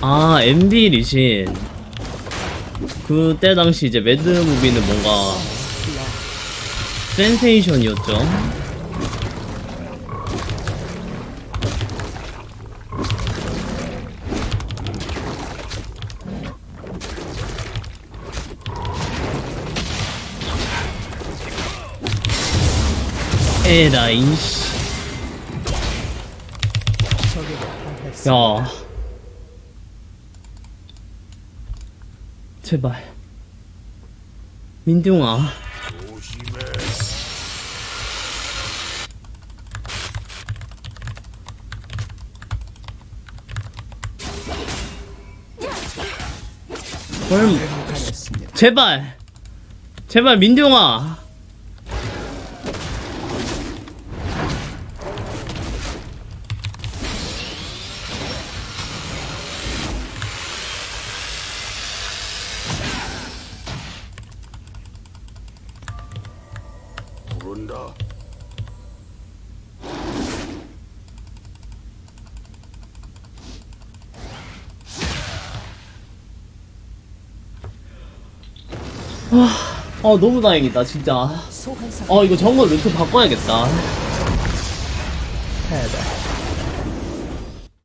아 MD 리신. 그때 당시 이제 매드무비는 뭔가 센세이션이었죠? 에라인 씨. 야. 제발. 민둥아. 헐, 제발. 제발, 민둥아. 부른다. 어, 너무 다행이다, 진짜. 어, 이거 정글 루트 바꿔야겠다. 패배